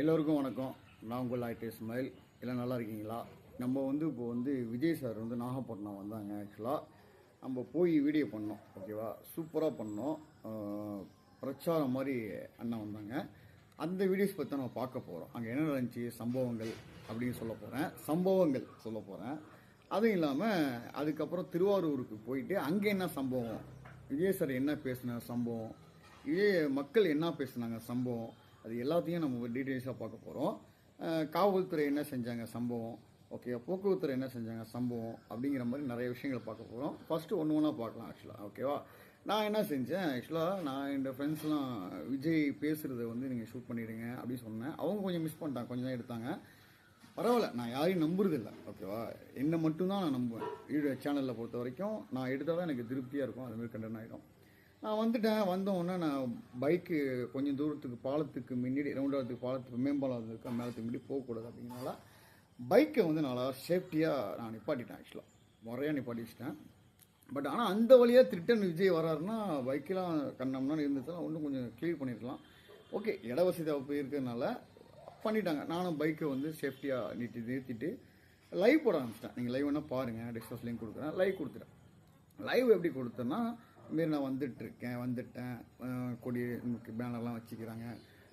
எல்லோருக்கும் வணக்கம். நான் உங்கள் ஐடி ஸ்மைல். எல்லாம் நல்லா இருக்கீங்களா? நம்ம வந்து இப்போ வந்து விஜய் சார் வந்து நாகப்பட்டினம் வந்தாங்க ஆக்சுவலாக நம்ம போய் வீடியோ பண்ணோம் ஓகேவா சூப்பராக பண்ணோம். பிரச்சாரம் மாதிரி அண்ணன் வந்தாங்க. அந்த வீடியோஸ் பற்றி நம்ம பார்க்க போகிறோம் அங்கே என்ன நடந்துச்சு சம்பவங்கள் அப்படின்னு சொல்ல போகிறேன் சம்பவங்கள் சொல்ல போகிறேன் அதுவும் இல்லாமல் அதுக்கப்புறம் திருவாரூருக்கு போயிட்டு அங்கே என்ன சம்பவம்? விஜய் சார் என்ன பேசின சம்பவம்? இதே மக்கள் என்ன பேசுனாங்க சம்பவம்? அது எல்லாத்தையும் நம்ம டீட்டெயில்ஸாக பார்க்க போகிறோம் காவல்துறை என்ன செஞ்சாங்க? சம்பவம். ஓகே போக்குவரத்துறை என்ன செஞ்சாங்க? சம்பவம் அப்படிங்கிற மாதிரி நிறைய விஷயங்கள் பார்க்க போகிறோம் ஃபஸ்ட்டு ஒன்று ஒன்றா பார்க்கலாம் ஆக்சுவலாக ஓகேவா நான் என்ன செஞ்சேன்? ஆக்சுவலாக நான் என் ஃப்ரெண்ட்ஸ்லாம் விஜய் பேசுகிறத வந்து நீங்கள் ஷூட் பண்ணிடுங்க அப்படின்னு சொன்னேன். அவங்க கொஞ்சம் மிஸ் பண்ணிட்டாங்க கொஞ்சம் தான் எடுத்தாங்க. பரவாயில்ல நான் யாரையும் நம்புறதில்ல ஓகேவா என்னை மட்டும்தான் நான் நம்புவேன். வீடியோ சேனலில் பொறுத்த வரைக்கும் நான் எடுத்தால் தான் எனக்கு திருப்தியாக இருக்கும். அதுமாரி கண்டென்ட் ஆகிடும் நான் வந்துட்டேன். வந்தோடனே நான் பைக்கு கொஞ்சம் தூரத்துக்கு பாலத்துக்கு முன்னாடி ரவுண்டாவதுக்கு பாலத்துக்கு மேம்பாலம் இருக்க மேலத்துக்கு முன்னாடி போகக்கூடாது அப்படிங்கிறனால பைக்கை வந்து நல்லா சேஃப்டியாக நான் நிப்பாட்டிட்டேன் ஆக்சுவலாக முறையாக நிப்பாட்டி வச்சிட்டேன் பட் ஆனால் அந்த வழியாக திருட்டன் விஜய் வராருன்னா பைக்கெலாம் கண்ணம்னா இருந்துச்சுன்னா இன்னும் கொஞ்சம் கிளியர் பண்ணிருக்கலாம். ஓகே இட வசதி போய் இருக்கிறதுனால பண்ணிட்டாங்க. நானும் பைக்கை வந்து சேஃப்டியாக நிறுத்தி நிறுத்திட்டு லைவ் போட ஆரம்பிச்சிட்டேன். நீங்கள் லைவ் வேணால் பாருங்கள் டிஸ்கஸ் லிங்க் கொடுக்குறேன். லைவ் கொடுத்துட்டேன். லைவ் எப்படி கொடுத்தேன்னா இதுமாரி நான் வந்துட்டு இருக்கேன் வந்துட்டேன். அஹ் கொடி பேனர்லாம் வச்சுக்கிறாங்க.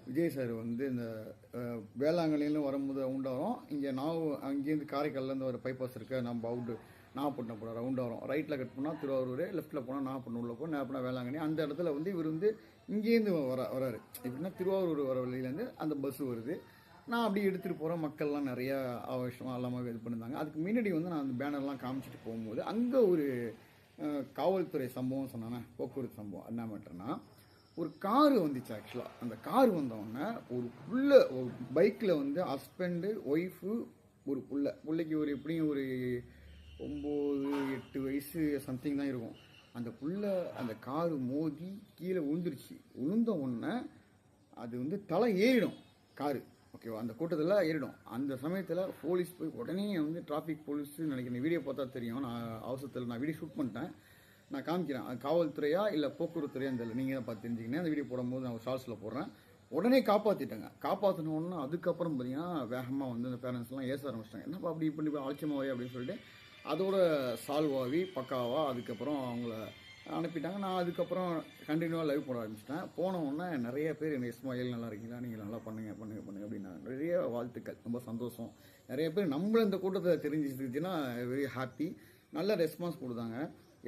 விஜய் சார் வந்து இந்த வேளாங்கண்ணிலும் வரும்போது ரவுண்டாக வரும். இங்கே நான் அங்கேருந்து காரைக்கால்லேருந்து ஒரு பைபாஸ் இருக்க. நம்ம அவுட்டு நாகப்பட்டினம் போகிற ரவுண்டாக வரும். ரைட்டில் கட் பண்ணால் திருவாரூர் லெஃப்ட்டில் போனால் நாகப்பட்டினம் உள்ள போகும் நேரப்பட வேளாங்கண்ணி. அந்த இடத்துல வந்து இவர் வந்து இங்கேருந்து வர வராரு. எப்படின்னா திருவாரூர் வர வழியிலேருந்து அந்த பஸ் வருது. நான் அப்படியே எடுத்துகிட்டு போகிறேன் மக்கள்லாம் நிறையா ஆவேசமாக எல்லாமே இது பண்ணியிருந்தாங்க. அதுக்கு முன்னாடி வந்து நான் அந்த பேனர்லாம் காமிச்சிட்டு போகும்போது அங்கே ஒரு காவல்துறை சம்பவம் சொன்னானே? போக்குவரத்து சம்பவம். என்ன மேட்டர்னா ஒரு காரு வந்துச்சு ஆக்சுவலாக அந்த கார் வந்தோடனே ஒரு புள்ள ஒரு பைக்கில் வந்து ஹஸ்பண்டு ஒய்ஃபு ஒரு புள்ள. பிள்ளைக்கு ஒரு எப்படியும் ஒரு ஒம்பது எட்டு வயசு சம்திங் தான் இருக்கும். அந்த புள்ள அந்த காரு மோதி கீழே விழுந்துருச்சு. விழுந்த உடனே அது வந்து தலை ஏறிடும் காரு. ஓகேவா? அந்த கூட்டத்தில் ஏறிடும். அந்த சமயத்தில் போலீஸ் போய் உடனே வந்து டிராஃபிக் போலீஸ் நினைக்கிறேன் வீடியோ பார்த்தா தெரியும். நான் அவசரத்தில் நான் வீடியோ ஷூட் பண்ணிட்டேன். நான் காமிக்கிறேன். அது காவல்துறையா இல்லை போக்குவரத்துறையா தெரியல நீங்கள் தான் பார்த்து தெரிஞ்சுக்கினேன் அந்த வீடியோ போடும்போது நான் ஷார்ட்ஸில் போடுறேன். உடனே காப்பாற்றிட்டாங்க காப்பாற்றின அதுக்கப்புறம் பார்த்தீங்கன்னா வேகமாக வந்து அந்த பேரண்ட்ஸ்லாம் ஏச ஆரம்பிச்சிட்டாங்க. என்னப்பா அப்படி இப்படி அலட்சியமாவே அப்படின்னு சொல்லிட்டு அதோட சால்வ் ஆகி பக்காவாக அதுக்கப்புறம் அவங்கள அனுப்பிட்டாங்க. நான் அதுக்கப்புறம் கண்டினியூவாக லைவ் போட ஆரம்பிச்சிட்டேன். போனவுடனே நிறைய பேர் என்ன இஸ்மாயில் நல்லா இருக்கீங்களா? நீங்கள் நல்லா பண்ணுங்க பண்ணுங்க பண்ணுங்க அப்படின்னா நிறைய வாழ்த்துக்கள். ரொம்ப சந்தோஷம். நிறைய பேர் நம்மளும் இந்த கூட்டத்தை தெரிஞ்சிருந்துச்சுன்னா வெரி ஹாப்பி நல்ல ரெஸ்பான்ஸ் கொடுத்தாங்க.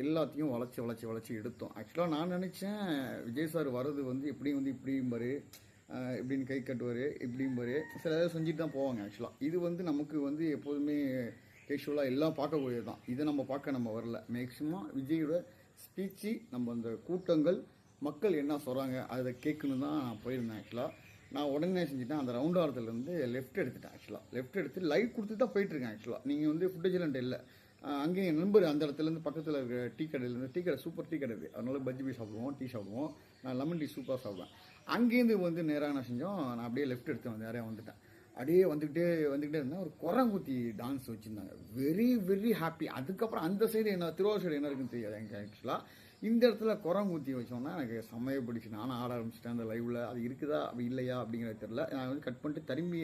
எல்லாத்தையும் வளச்சி வளச்சி வளைச்சி எடுத்தோம். ஆக்சுவலாக நான் நினச்சேன் விஜய் சார் வர்றது வந்து எப்படியும் வந்து இப்படியும்பாரு ஆஹ் இப்படின்னு கை கட்டுவார் இப்படியும்பாரு சில இதை செஞ்சுட்டு தான் போவாங்க ஆக்சுவலாக இது வந்து நமக்கு வந்து எப்போதுமே கேஷுவலாக எல்லாம் பார்க்கக்கூடியது தான் இதை நம்ம பார்க்க நம்ம வரல. மேக்ஸிமம் விஜயோட ஸ்பீச்சு நம்ம அந்த கூட்டங்கள் மக்கள் என்ன சொல்கிறாங்க அதை கேட்கணும் தான் நான் போயிருந்தேன் ஆக்சுவலாக நான் உடனே செஞ்சுட்டேன். அந்த ரவுண்ட் ஆரத்துலேருந்து லெஃப்ட் எடுத்துட்டேன் ஆக்சுவலாக லெஃப்ட் எடுத்து லைவ் கொடுத்து தான் போயிட்டுருக்கேன் ஆக்சுவலாக நீங்கள் வந்து ஃபுட்டேஜ்லண்ட் இல்லை அங்கேயும் என் நண்பர் அந்த இடத்துலேருந்து பக்கத்தில் இருக்கிற டீ கடையிலேருந்து டீ கடை சூப்பர் டீ கடை அதனால பஜ்ஜி போய் சாப்பிடுவோம் டீ சாப்பிடுவோம். நான் லெமன் டீ சூப்பராக சாப்பிடுவேன். அங்கேருந்து வந்து நேராக என்ன செஞ்சோம் நான் அப்படியே லெஃப்ட் எடுத்து வந்து நிறையா வந்துட்டேன். அப்படியே வந்துக்கிட்டே வந்துக்கிட்டே இருந்தேன் ஒரு குரங்குத்தி டான்ஸ் வச்சுருந்தாங்க. வெரி வெரி ஹாப்பி அதுக்கப்புறம் அந்த சைடு என்ன திருவாரூர் சைடு என்ன இருக்குன்னு தெரியாது எனக்கு ஆக்சுவலாக இந்த இடத்துல குரங்குத்தி வச்சோன்னா எனக்கு செம்மையை பிடிச்சி நானும் ஆட ஆரம்பிச்சிட்டேன் அந்த லைவில் அது இருக்குதா அப்படி இல்லையா அப்படிங்கிறது தெரியல. நான் வந்து கட் பண்ணிட்டு திரும்பி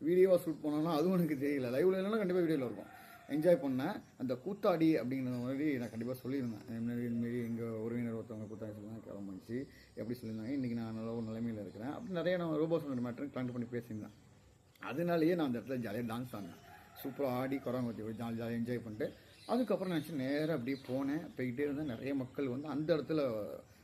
வீடியோவாக ஷூட் பண்ணோன்னா அதுவும் எனக்கு தெரியல. லைவில் இல்லைன்னா கண்டிப்பாக வீடியோவில் இருக்கும். என்ஜாய் பண்ணேன். அந்த கூத்தாடி அப்படிங்கிற மாதிரி நான் கண்டிப்பாக சொல்லியிருந்தேன். முன்னாடி இதுமாரி எங்கள் உறவினர் ஒருத்தவங்க கூத்தாடி சொல்லலாம் கிளம்பிச்சு எப்படி சொல்லியிருந்தாங்க? இன்றைக்கி நான் நல்ல ஒரு நிலைமையில் இருக்கிறேன். அப்படி நிறைய நான் ரோபோ சொன்ன மேட்டர் கலெக்ட் பண்ணி பேசியிருந்தேன். அதனாலேயே நான் அந்த இடத்துல ஜாலியாக டான்ஸ் ஆடினேன் சூப்பராக ஆடி குரங்கொத்தி போய் ஜாலி ஜாலியாக என்ஜாய் பண்ணிட்டு அதுக்கப்புறம் நினச்சி நேராக அப்படியே போனேன். போய்கிட்டே இருந்தேன். நிறைய மக்கள் வந்து அந்த இடத்துல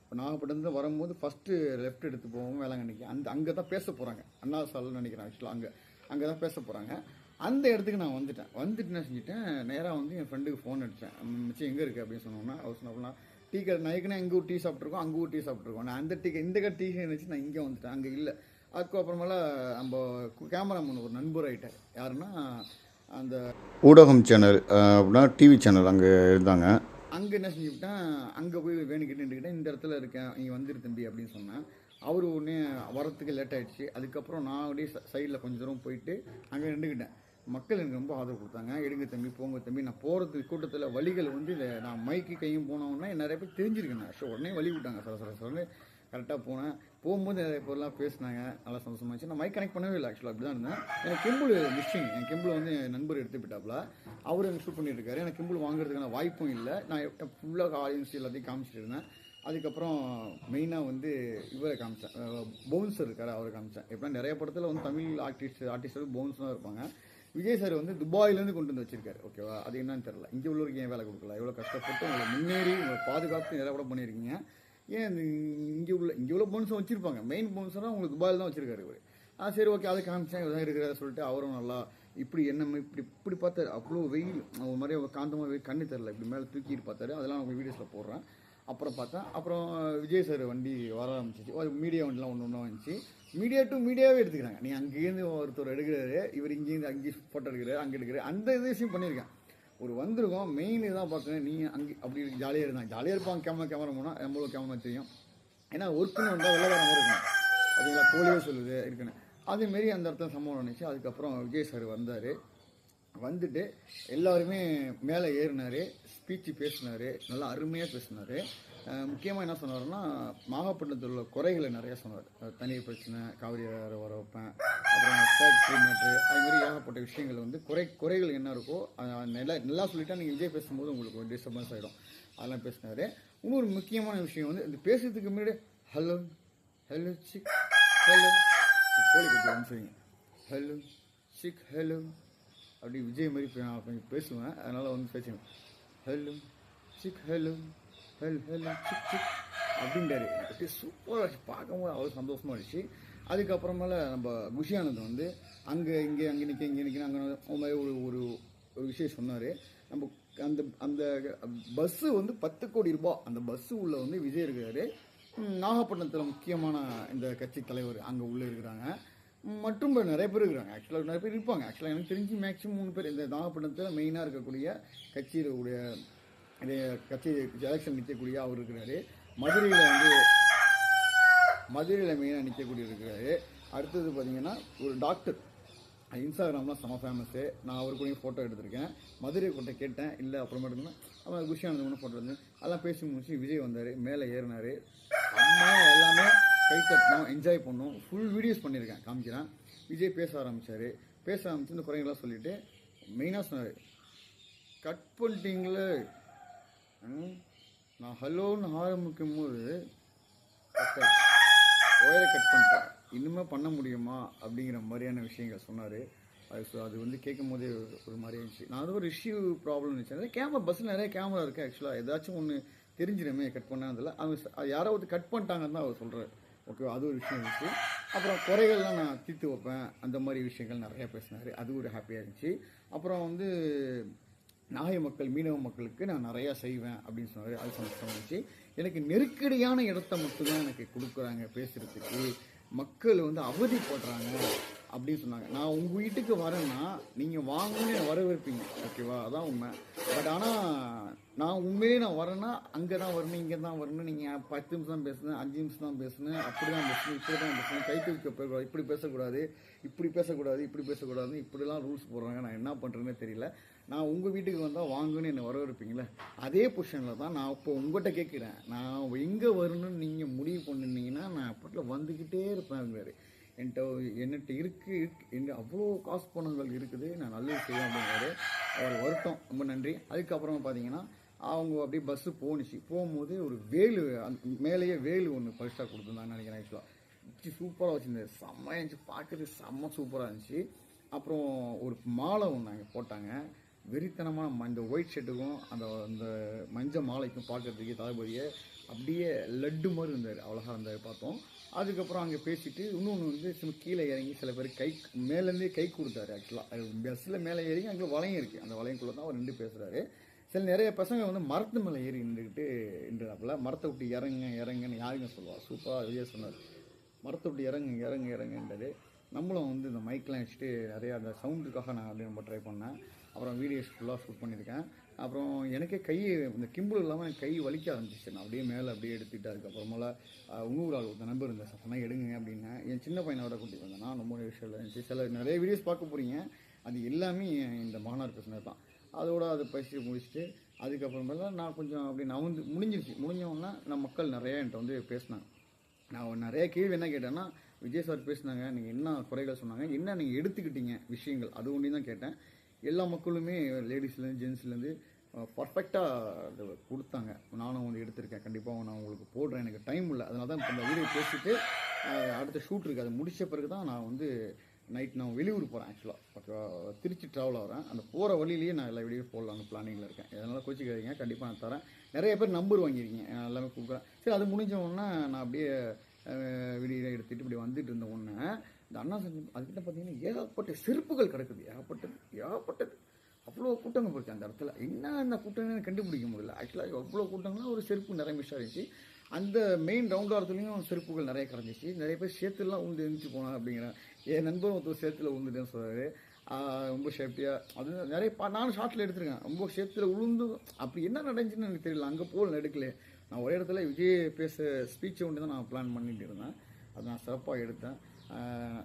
இப்போ நாகப்பட்டினம் வரும்போது ஃபஸ்ட்டு லெஃப்ட் எடுத்து போவோம் வேளாங்கண்ணிக்கு. அந்த அங்கே தான் பேச போகிறாங்க அண்ணா சால்னு நினைக்கிறேன் ஆக்சுவலாக அங்கே அங்கே தான் பேச போகிறாங்க அந்த இடத்துக்கு நான் வந்துட்டேன். வந்துட்டு என்ன செஞ்சுட்டேன் நேராக வந்து என் ஃப்ரெண்டுக்கு ஃபோன் அடித்தேன் மிச்சம் எங்கே இருக்குது அப்படின்னு சொன்னோன்னா அவர் சொன்னா டீ கடை நான் ஏற்கனவே எங்கே ஒரு டீ சாப்பிட்ருக்கோம் அங்கே ஒரு டீ சாப்பிட்ருக்கோம் நான் அந்த டீ இந்த கடை டீ நினச்சி நான் இங்கே வந்துட்டேன். அங்கே இல்லை. அதுக்கப்புறமேல நம்ம கேமராமேன் ஒரு நண்பர் ஆகிட்டார் யாருன்னா அந்த ஊடகம் சேனல் அப்படின்னா டிவி சேனல் அங்கே இருந்தாங்க. அங்கே என்ன செஞ்சுக்கிட்டேன் அங்கே போய் வேணுக்கிட்டு நின்றுக்கிட்டேன் இந்த இடத்துல இருக்கேன் நீ வந்துரு தம்பி அப்படின்னு சொன்னேன் அவர் உடனே வரத்துக்கு லேட் ஆயிடுச்சு. அதுக்கப்புறம் நான் அப்படியே சைடில் கொஞ்சம் தூரம் போயிட்டு அங்கே நின்றுக்கிட்டேன். மக்கள் எனக்கு ரொம்ப ஆதரவு கொடுத்தாங்க. எடுங்க தம்பி போங்க தம்பி நான் போகிறதுக்கு கூட்டத்தில் வழிகள் வந்து இதை நான் மைக்கு கையும் போனோன்னா நிறைய பேர் தெரிஞ்சிருக்கேன். நான் ஸோ உடனே வழி விட்டாங்க. சர சர சரன்னு கரெக்டாக போனேன். போகும்போது நிறைய பேர்லாம் பேசினாங்க. நல்லா சந்தோஷமாச்சு நான் மைக் கனெக்ட் பண்ணவே இல்லை ஆக்சுவலாக அப்படி தான் இருந்தேன். எனக்கு கிம்பிள் மிஸ்ஸிங் என் கிம்பிள் வந்து என் நண்பர் எடுத்து போயிட்டாப்புல அவரு எனக்கு ஷூட் பண்ணிட்டு இருக்காரு எனக்கு கிம்பிள் வாங்குறதுக்கான வாய்ப்பும் இல்லை. நான் ஃபுல்லாக ஆடியன்ஸ் எல்லாத்தையும் காமிச்சிட்டு இருந்தேன். அதுக்கப்புறம் மெயினாக வந்து இவரை காமிச்சேன். பவுன்சர் இருக்காரு அவரை காமிச்சேன். எப்படின்னா நிறைய படத்தில் வந்து தமிழ் ஆர்டிஸ்ட் ஆர்டிஸ்ட் பவுன்ஸ்லாம் இருப்பாங்க. விஜய் சார் வந்து துபாயிலேருந்து கொண்டு வந்து வச்சிருக்காரு. ஓகேவா அது என்னன்னு தெரியல. இங்கே உள்ளவருக்கு ஏன் வேலை கொடுக்கல? எவ்வளோ கஷ்டப்பட்டு உங்களை முன்னேறி உங்களை பாதுகாத்து நிறைய கூட பண்ணியிருக்கீங்க. ஏன் இங்கே உள்ள இங்கே உள்ள பவுன்ஸும் வச்சுருப்பாங்க. மெயின் பவுன்ஸராக உங்களுக்கு துபாயில் தான் வச்சிருக்காரு இவர். ஆ சரி ஓகே அதை காமிச்சேன் இதான் இருக்கிறத சொல்லிட்டு அவரும் நல்லா இப்படி என்ன இப்படி இப்படி பார்த்தாரு. அவ்வளோ வெயில். ஒரு மாதிரி காந்தமாக வெயில் கண்ணு தெரில இப்படி மேலே தூக்கிட்டு பார்த்தாரு. அதெல்லாம் அவங்க வீடியோஸில் போடுறேன். அப்புறம் பார்த்தா அப்புறம் விஜய் சார் வண்டி வர ஆரம்பிச்சிச்சு. ஒரு மீடியா வண்டிலாம் ஒன்று ஒன்றா வந்துச்சு. மீடியா டு மீடியாவே எடுத்துக்கிறாங்க. நீ அங்கேருந்து ஒருத்தர் எடுக்கிறாரு இவர் இங்கேருந்து அங்கேயும் ஃபோட்டோ எடுக்கிறாரு அங்கே எடுக்கிறாரு. அந்த இது விஷயம் பண்ணியிருக்கேன். ஒரு வந்திருக்கோம் மெயின் இதான் பார்க்கணும். நீ அங்கே அப்படி ஜாலியாக இருந்தான் ஜாலியாக இருப்பாங்க கேமரா கேமரா போனால் எவ்வளோ கேமரா தெரியும். ஏன்னா ஒர்க்குன்னு வந்தால் வெள்ளக்காரங்க இருக்கணும். அதுங்களா கோழியே சொல்லுது இருக்குன்னு. அதேமாரி அந்த இடத்துல சம்பவம் நினச்சி அதுக்கப்புறம் விஜய் சார் வந்தார். வந்துட்டு எல்லாருமே மேலே ஏறினார். ஸ்பீச்சு பேசினார் நல்லா அருமையாக பேசினார். முக்கியமாக என்ன சொன்னாருன்னா நாகப்பட்டினத்தில் உள்ள குறைகளை நிறைய சொன்னார். தனி தண்ணீர் பிரச்சனை காவிரி வேற வர வைப்பேன் அப்புறம் ஃபேக்ட்ரி மேட்ரு ஏகப்பட்ட விஷயங்கள் வந்து குறை குறைகள் என்ன இருக்கோ நல்லா நல்லா சொல்லிட்டா நீங்கள் விஜய் பேசும்போது உங்களுக்கு ஒரு டிஸ்டர்பன்ஸ் ஆகிடும் அதெல்லாம் பேசினார். இன்னொரு முக்கியமான விஷயம் வந்து இந்த பேசுறதுக்கு முன்னாடி ஹலோ ஹலோ சிக் ஹலோ கோழி கட்டி அனுப்பிச்சுங்க ஹலோ சிக் ஹலோ அப்படி விஜய் மாதிரி நான் கொஞ்சம் பேசுவேன். அதனால் வந்து பேசுவேன் ஹலோ சிக் ஹலோ ஹெல் ஹலோ சிக் சிக் அப்படின்றாரு அப்படியே சூப்பராக இருந்துச்சு. பார்க்கும்போது அவ்வளோ சந்தோஷமா இருந்துச்சு. அதுக்கப்புறமேல நம்ம குஷியானந்த் வந்து அங்கே இங்கே அங்கே நிற்க இங்கே நிற்க அங்கே மாதிரி ஒரு ஒரு ஒரு விஷயம் சொன்னார். நம்ம அந்த அந்த பஸ்ஸு வந்து பத்து கோடி ரூபாய். அந்த பஸ்ஸு உள்ளே வந்து விஜய் இருக்கிறாரு. நாகப்பட்டினத்தில் முக்கியமான இந்த கட்சி தலைவர் அங்கே உள்ளே இருக்கிறாங்க. மற்றும் நிறைய பேர் இருக்கிறாங்க. ஆக்சுவலாக நிறைய பேர் இருப்பாங்க. ஆக்சுவலாக எனக்கு தெரிஞ்சு மேக்ஸிமம் மூணு பேர் இந்த நாகப்பட்டினத்தில் மெயினாக இருக்கக்கூடிய கட்சியில் உடைய கட்சி எலெக்ஷன் நிற்கக்கூடிய அவர் இருக்கிறாரு. மதுரையில் வந்து மதுரையில் மெயினாக நிற்கக்கூடிய இருக்கிறாரு. அடுத்தது பார்த்தீங்கன்னா ஒரு டாக்டர் இன்ஸ்டாகிராம்லாம் செம ஃபேமஸ்ஸு நான் அவர் கூடயும் ஃபோட்டோ எடுத்திருக்கேன். மதுரை கூட்ட கேட்டேன். இல்லை அப்புறமேட்டு அவன் குஷியானந்த கூட ஃபோட்டோ எடுத்து அதெல்லாம் பேசி முடிச்சு விஜய் வந்தார். மேலே ஏறினார். அம்மா எல்லாமே கை தட்டணும் என்ஜாய் பண்ணோம். ஃபுல் வீடியோஸ் பண்ணியிருக்கேன் காமிக்கிறேன். விஜய் பேச ஆரம்பிச்சார். பேச ஆரம்பித்து இந்த குறைகளாக சொல்லிட்டு மெயினாக சொன்னார் கட் பண்ணிட்டீங்களே. நான் ஹலோன்னு ஆரம்பிக்கும் போது ஒயரை கட் பண்ணிட்டேன். இன்னுமே பண்ண முடியுமா? அப்படிங்கிற மாதிரியான விஷயங்கள் சொன்னார். அது ஸோ அது வந்து கேட்கும் போதே ஒரு- ஒரு மாதிரி இருந்துச்சு. நான் அது ஒரு இஷ்யூ ப்ராப்ளம் இருந்துச்சு கேமரா பஸ்ஸில் நிறைய கேமரா இருக்குது ஆக்சுவலாக ஏதாச்சும் ஒன்று தெரிஞ்சிடுமே கட் பண்ணதில்ல அவங்க அது யாராவது கட் பண்ணிட்டாங்கன்னு தான் அவர் சொல்கிறார் ஓகே அது ஒரு விஷயம் இருந்துச்சு. அப்புறம் குறைகள்லாம் நான் தீர்த்து வைப்பேன். அந்த மாதிரி விஷயங்கள் நிறையா பேசினார். அது ஒரு ஹாப்பியாக இருந்துச்சு. அப்புறம் வந்து நாகை மக்கள் மீனவ மக்களுக்கு நான் நிறையா செய்வேன் அப்படின்னு சொன்னார். அது சந்தோஷமாக இருந்துச்சு. எனக்கு நெருக்கடியான இடத்த மட்டும்தான் எனக்கு கொடுக்குறாங்க பேசுகிறதுக்கு மக்கள் வந்து அவதிப்படுறாங்க அப்படின்னு சொன்னாங்க. நான் உங்கள் வீட்டுக்கு வரேன்னா நீங்கள் வாங்கணும்னு என்னை வரவேற்பீங்க. ஓகேவா? அதான் உண்மை. பட் ஆனால் நான் உண்மையிலே நான் வரேன்னா அங்கே தான் வரணும் இங்கே தான் வரணும் நீங்கள் பத்து நிமிஷம் தான் பேசுனேன் அஞ்சு நிமிஷம் தான் பேசுனேன் அப்படி தான் பேசணும் இப்படி தான் பேசணும். கை தூக்க இப்படி பேசக்கூடாது இப்படி பேசக்கூடாது இப்படி பேசக்கூடாதுன்னு இப்படிலாம் ரூல்ஸ் போடுறாங்க. நான் என்ன பண்ணுறேன்னே தெரியல. நான் உங்கள் வீட்டுக்கு வந்தால் வாங்கணும்னு என்னை வரவேற்பீங்களே அதே பொசிஷனில் தான் நான் இப்போ உங்கள்கிட்ட கேட்குறேன். நான் எங்கே வரணும்னு நீங்கள் முடிவு பண்ணினீங்கன்னா நான் அப்பட்டில் வந்துக்கிட்டே இருப்பேங்கிறாரு என்கிட்ட என்னட்ட இருக்கு இருக்கு. அவ்வளோ காசு பணங்கள் இருக்குது. நான் நல்லது செய்வேன் அப்படிங்கிறாரு. அவர் வருத்தம். ரொம்ப நன்றி. அதுக்கப்புறமா பார்த்தீங்கன்னா அவங்க அப்படியே பஸ்ஸு போணுச்சு. போகும்போது ஒரு வேலு அந்த மேலேயே வேலு ஒன்று பரிசாக கொடுத்துருந்தாங்க நினைக்கிறேன் ஆக்சுவலாக சூப்பராக வச்சுருந்தது செம்மையாக இருந்துச்சு. பார்க்குறது செம்ம சூப்பராக இருந்துச்சு. அப்புறம் ஒரு மாலை ஒன்று அங்கே போட்டாங்க. வெறித்தனமான இந்த ஒயிட் ஷர்ட்டுக்கும் அந்த அந்த மஞ்சள் மாலைக்கும் பார்க்கறதுக்கு தளபதியை அப்படியே லட்டு மாதிரி இருந்தார். அவ்வளோ இருந்தார் பார்த்தோம். அதுக்கப்புறம் அங்கே பேசிட்டு இன்னொன்று வந்து சும்மா கீழே இறங்கி சில பேர் கை மேலேருந்தே கை கொடுத்தாரு ஆக்சுவலாக பஸ்ஸில் மேலே இறங்கி அங்கே வளையம் இருக்குது அந்த வளையங்குள்ளே தான் அவர் நின்று பேசுகிறாரு சில நிறைய பசங்க வந்து மரத்து மேலே ஏறி நின்றுக்கிட்டு நின்றுடாப்புல மரத்தை விட்டு இறங்க இறங்குன்னு யாருங்க சொல்லுவாள் சூப்பராக விஜய் சொன்னார். மரத்தை விட்டு இறங்கு இறங்கு இறங்குன்றது. நம்மளும் வந்து இந்த மைக்லாம் வச்சுட்டு நிறையா அந்த சவுண்டுக்காக நான் அப்படியே ரொம்ப ட்ரை பண்ணேன். அப்புறம் வீடியோஸ் ஃபுல்லாக ஷூட் பண்ணியிருக்கேன். அப்புறம் எனக்கே கை இந்த கிம்பிள் இல்லாமல் எனக்கு கை வலிக்க ஆரம்பிச்சிச்சு நான் அப்படியே மேலே அப்படியே எடுத்துகிட்டு அதுக்கப்புறமேல இன்னொரு ஆள் ஒரு நண்பர் இருந்தேன் சொன்னால் எடுங்க அப்படின்னா என் சின்ன பையனோட கூட்டி வந்தேன். நான் ரொம்ப விஷயம் இருந்துச்சு சில நிறைய வீடியோஸ் பார்க்க போகிறீங்க அது எல்லாமே இந்த மாணவர் பேசினது தான். அதோட அதை பயிற்சி முடிச்சுட்டு அதுக்கப்புறமேல நான் கொஞ்சம் அப்படி நவுந்து முடிஞ்சிருச்சு. முடிஞ்சவொன்னா நான் மக்கள் நிறையா என்கிட்ட வந்து பேசினாங்க. நான் நிறைய கேள்வி என்ன கேட்டேன்னா விஜய் சார் பேசினாங்க நீங்கள் என்ன குறைகள் சொன்னாங்க? என்ன நீங்கள் எடுத்துக்கிட்டீங்க விஷயங்கள்? அது ஒன்றி தான் கேட்டேன். எல்லா மக்களுமே லேடிஸ்லேருந்து ஜென்ஸ்லேருந்து பர்ஃபெக்டாக கொடுத்தாங்க. நானும் வந்து எடுத்திருக்கேன். கண்டிப்பாக நான் உங்களுக்கு போடுறேன். எனக்கு டைம் இல்லை. அதனால தான் இப்போ இந்த வீடியோ பேசிட்டு அடுத்த ஷூட் இருக்குது அது முடித்த பிறகு தான் நான் வந்து நைட் நான் வெளியூர் போகிறேன் ஆக்சுவலாக ஓகேவா திருச்சி ட்ராவல் ஆகிறேன். அந்த போகிற வழியிலேயே நான் எல்லா வீடியோ போடலாம்னு பிளானிங்கில் இருக்கேன். இதனால் கோச்சிக்காதீங்க. கண்டிப்பாக நான் தரேன். நிறைய பேர் நம்பர் வாங்கியிருக்கீங்க. எல்லாமே கொடுக்குறேன். சரி அது முடிஞ்ச உடனே நான் அப்படியே வீடியோ எடுத்துகிட்டு இப்படி வந்துட்டு இருந்த உடனே இந்த அண்ணா சங்கம் அதுக்கிட்ட பார்த்தீங்கன்னா ஏகப்பட்ட செருப்புகள் கிடக்குது. ஏகப்பட்டது ஏகப்பட்டது. அவ்வளோ கூட்டங்கள் போச்சு அந்த இடத்துல. என்ன அந்த கூட்டம்னு கண்டுபிடிக்க முடியல. ஆக்சுவலாக அவ்வளோ கூட்டங்கள்லாம் ஒரு செருப்பு நிறைய மிஸ் ஆகிடுச்சு அந்த மெயின் ரவுண்ட் ஆரத்துலேயும் செருப்புகள் நிறைய கிடந்துச்சு நிறைய பேர் சேத்துலாம் உந்து எழுந்துச்சு போனாங்க அப்படிங்கிற என் நண்பர் ஒருத்தர் சேத்துல உழுந்துட்டேன்னு சொல்கிறாரு ரொம்ப சேஃப்டியாக அது நிறைய பா நானும் ஷார்ட்டில் எடுத்திருக்கேன். ரொம்ப சேத்துல உளுந்து அப்படி என்ன நடந்துச்சுன்னு எனக்கு தெரியல. அங்கே போல் எடுக்கல நான் ஒரே இடத்துல விஜய் பேச ஸ்பீச்சை ஒன்று தான் நான் பிளான் பண்ணிட்டு இருந்தேன். அது நான் சிறப்பாக எடுத்தேன்.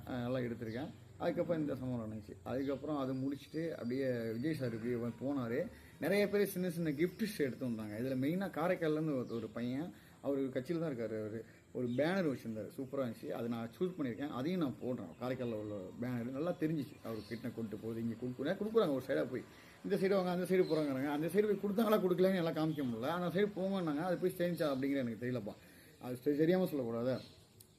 நல்லா எடுத்திருக்கேன். அதுக்கப்புறம் இந்த சம்பவம் நடந்துச்சு. அதுக்கப்புறம் அது முடிச்சுட்டு அப்படியே விஜய் சார் இப்படி போனார். நிறைய பேர் சின்ன சின்ன கிஃப்ட்ஸ் எடுத்து வந்தாங்க. இதில் மெயினாக காரைக்கால்லேருந்து ஒரு- ஒரு பையன் அவர் கட்சியில் தான் இருக்கார் அவர். ஒரு பேனர் வச்சுருந்தார். சூப்பராக இருந்துச்சு. அதை நான் சூஸ் பண்ணியிருக்கேன். அதையும் நான் போடுறேன். காரைக்காலில் உள்ள பேனர் நல்லா தெரிஞ்சிச்சு. அவர் கிட்ட கொண்டு போகுது இங்கே கொடுக்குறேன் கொடுக்குறாங்க ஒரு சைடாக போய். இந்த சைடு வாங்க அந்த சைடு போகிறாங்கிறாங்க அந்த சைடு போய் கொடுத்தாங்களா கொடுக்கலன்னு எல்லாம் காமிக்க முடியல. அந்த சைடு போங்கன்னாங்க அது போய் சேஞ்சா அப்படிங்கிற எனக்கு தெரியலப்பா. அது சரியாமல் தெரியாமல் சொல்லக்கூடாது.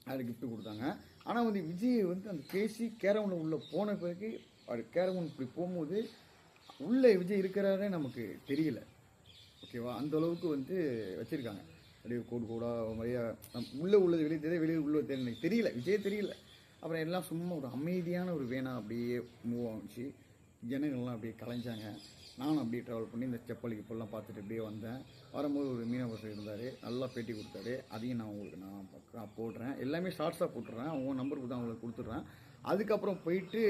அது கிஃப்ட் கொடுத்தாங்க. ஆனால் வந்து விஜய் வந்து அந்த பேசி கேரவனில் உள்ளே போன பிறகு அது கேரவன் இப்படி போகும்போது உள்ளே விஜய் இருக்கிறாரே நமக்கு தெரியல. ஓகேவா? அந்த அளவுக்கு வந்து வச்சுருக்காங்க. அப்படியே கோடு கோடாக மாதிரியா நம் உள்ளே உள்ளது வெளியே தெரியல வெளியே உள்ளே தெரியல எனக்கு தெரியல. விஜய் தெரியல. அப்புறம் எல்லாம் சும்மா ஒரு அமைதியான ஒரு வேணா அப்படியே மூவ் ஆச்சு. ஜனங்கள்லாம் அப்படியே கலைஞ்சாங்க. நானும் அப்படியே ட்ராவல் பண்ணி இந்த செப்பலிக்கு இப்பெல்லாம் பார்த்துட்டு அப்படியே வந்தேன். வரும்போது ஒரு மீனவர் இருந்தார். நல்லா பேட்டி கொடுத்தாரு. அதையும் நான் உங்களுக்கு நான் பக்கம் போடுறேன். எல்லாமே ஷார்ட்ஸாக போட்டுடுறேன் அவங்க நம்பருக்கு தான் உங்களுக்கு கொடுத்துட்றேன் அதுக்கப்புறம் போயிட்டு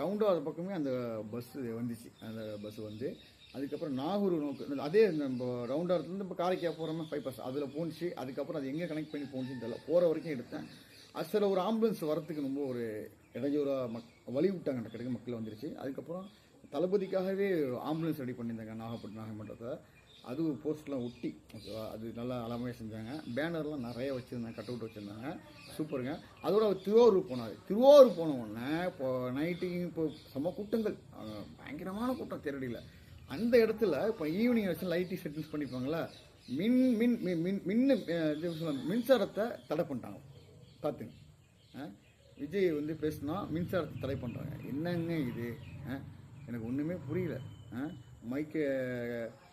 ரவுண்டோ அது பக்கமே அந்த பஸ்ஸு வந்துச்சு. அந்த பஸ் வந்து. அதுக்கப்புறம் நாகூர் நோக்கு அதே நம்ம ரவுண்டாரத்துலேருந்து இப்போ காரைக்காய் போகிறோமே ஃபைவ் அதில் போணுச்சு. அதுக்கப்புறம் அது எங்கே கனெக்ட் பண்ணி போணுச்சுன்னு தெரியல. போகிற வரைக்கும் எடுத்தேன். அது சில ஒரு ஆம்புலன்ஸ் வரத்துக்கு ரொம்ப ஒரு இடையூறாக மக் வழி விட்டாங்க அந்த கிடைக்க மக்கள் வந்துருச்சு. அதுக்கப்புறம் தளபதிக்காகவே ஆம்புலன்ஸ் ரெடி பண்ணியிருந்தாங்க நாகப்பட்டினம் நாகமன்றத்தில் அது போஸ்ட்லாம் ஒட்டி ஓகேவா அது நல்லா அழமையாக செஞ்சாங்க. பேனர்லாம் நிறைய வச்சுருந்தாங்க கட் அவுட் வச்சுருந்தாங்க. சூப்பருங்க அதோட அவர் திருவாரூர் போனார். திருவாரூர் போன உடனே இப்போ நைட்டு இப்போ செம்ம கூட்டங்கள். பயங்கரமான கூட்டம் தேரடியில். அந்த இடத்துல இப்போ ஈவினிங் வச்சு லைட்டி செட்டிங்ஸ் பண்ணிப்பாங்களா மின் மின் மின் மின் இது மின்சாரத்தை தடை பண்ணிட்டாங்க. பார்த்துங்க. ஆ? விஜய் வந்து பேசினா மின்சாரத்தை தடை பண்ணுறாங்க என்னங்க இது? ஆ? எனக்கு ஒன்றுமே புரியல. மைக்க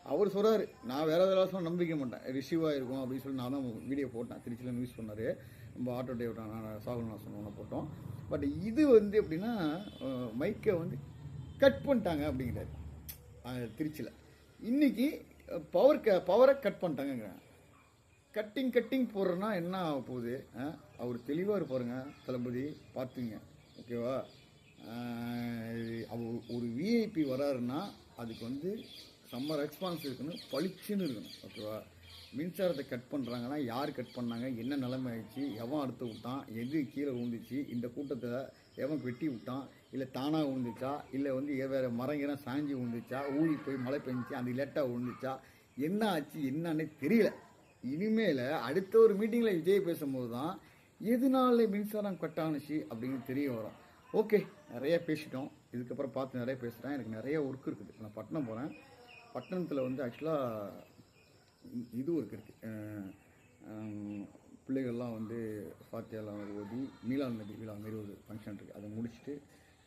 அவர் சொல்கிறாரு நான் வேறு வேற சொன்ன நம்பிக்க மாட்டேன். ரிசீவாக இருக்கும் அப்படின்னு சொல்லி நான் தான் வீடியோ போட்டேன். திருச்சியில் நியூஸ் பண்ணார். நம்ம ஆட்டோ டிரைவர் நான் சாகுல் நான் சொன்ன போட்டோம். பட் இது வந்து எப்படின்னா மைக்கை வந்து கட் பண்ணிட்டாங்க அப்படிங்கிறாரு. திருச்சியில். இன்றைக்கி பவர் க பவரை கட் பண்ணிட்டாங்கங்கிறாங்க. கட்டிங் கட்டிங் போடுறேன்னா என்ன ஆக போகுது? அவர் தெளிவாக இருப்பாருங்க தளபதி. பார்த்துங்க ஓகேவா அவர் ஒரு விஐபி வராருன்னா அதுக்கு வந்து செம்ம ரெஸ்பான்ஸ் இருக்கணும் பளிச்சுன்னு இருக்கணும் ஓகேவா மின்சாரத்தை கட் பண்ணுறாங்கன்னா யார் கட் பண்ணாங்க? என்ன நிலைமை ஆயிடுச்சு? எவன் அடுத்து விட்டான்? எது கீழே விழுந்துச்சு? இந்த கூட்டத்தில் எவன் வெட்டி விட்டான்? இல்லை தானாக விழுந்துச்சா? இல்லை வந்து வேறு மரம் மரங்கிறம் சாஞ்சி விழுந்துச்சா? ஊழி போய் மழை பெஞ்சிச்சு? அந்த லேட்டாக விழுந்துச்சா? என்ன ஆச்சு? என்னன்னே தெரியல. இனிமேல் அடுத்த ஒரு மீட்டிங்கில் விஜய் பேசும்போது தான் எதனால மின்சாரம் கட் ஆனுச்சு அப்படின்னு தெரிய வரும். ஓகே நிறைய பேசிட்டோம். இதுக்கப்புறம் பார்த்து நிறைய பேசுகிறேன் எனக்கு நிறைய ஒர்க் இருக்குது. நான் பட்டணம் போகிறேன் பட்டணத்தில் வந்து ஆக்சுவலாக இது ஒர்க் இருக்குது பிள்ளைகள்லாம் வந்து ஃபாத்தியாலாம் ஓதி மீலான் நபி விழா மாரி ஒரு ஃபங்க்ஷன் இருக்குது அதை முடிச்சுட்டு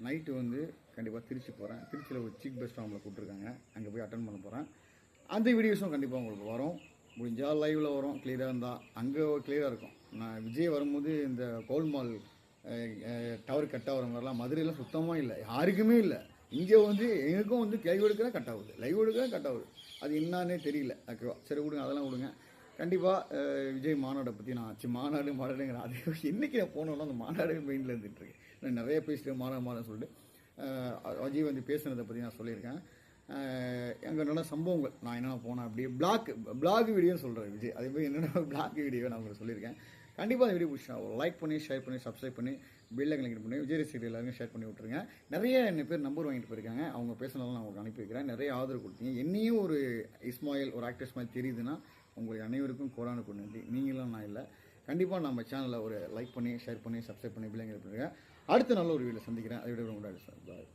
நைட்டு வந்து கண்டிப்பாக திருச்சி போகிறேன் திருச்சியில் ஒரு சீக் பெஸ்ட் அவங்கள கூப்பிட்ருக்காங்க அங்கே போய் அட்டன் பண்ண போகிறேன் அந்த வீடியோஸும் கண்டிப்பாக உங்களுக்கு வரும். முடிஞ்சால் லைவில் வரும் கிளியராக இருந்தால் அங்கே கிளியராக இருக்கும். நான் விஜய் வரும்போது இந்த கோல்மால் டவர் கட் ஆகிற மாதிரிலாம் மதுரையில் சுத்தமாக இல்லை. யாருக்குமே இல்லை. இங்கே வந்து எனக்கும் வந்து லைவ் எடுக்கிற கட் ஆகுது. லைவ் எடுக்கிற கட் ஆகுது. அது என்னன்னே தெரியல. ஓகேவா சரி விடுங்க. அதெல்லாம் விடுங்க. கண்டிப்பாக விஜய் மாநாடை பற்றி நான் ஆச்சு. மாநாடு மாநாடுங்கிற அதே இன்றைக்கி நான் போனோன்னா அந்த மாநாடு மெயினில் இருந்துட்டு நான் நிறைய பேசிட்டு மாநாடு மாநாடு சொல்லிட்டு அஜய் வந்து பேசுனதை பற்றி நான் சொல்லியிருக்கேன். அங்கே நல்ல சம்பவங்கள். நான் என்னென்ன போனேன் அப்படியே பிளாக் பிளாக் வீடியோன்னு சொல்கிறேன் விஜய். அதே மாதிரி என்னென்ன பிளாக் வீடியோ நான் உங்களுக்கு சொல்லியிருக்கேன். கண்டிப்பாக அந்த வீடியோ பிடிச்சா லைக் பண்ணி ஷேர் பண்ணி சப்ஸ்கிரைப் பண்ணி பெல்லை கனெக்ட் பண்ணி விஜய் ரசிகர் எல்லாருமே ஷேர் பண்ணி விட்ருங்க நிறைய என்ன பேர் நம்பர் வாங்கிட்டு போயிருக்காங்க. அவங்க பேசினாலும் நான் உங்களுக்கு அனுப்பி வைக்கிறேன். நிறைய ஆதரவு கொடுத்தீங்க. என்னையும் ஒரு இஸ்மாயில் ஒரு ஆக்டர்ஸ் மாதிரி தெரியுதுன்னா உங்களுக்கு அனைவருக்கும் கோடானு கொண்டு நன்றி. நீங்களும் நான் இல்லை. கண்டிப்பாக நம்ம சேனலில் ஒரு லைக் பண்ணி ஷேர் பண்ணி சப்ஸ்கிரைப் பண்ணி பிள்ளைங்க பண்ணுங்க. அடுத்த நல்ல ஒரு வீடியோ சந்திக்கிறேன். அதை விட பாய்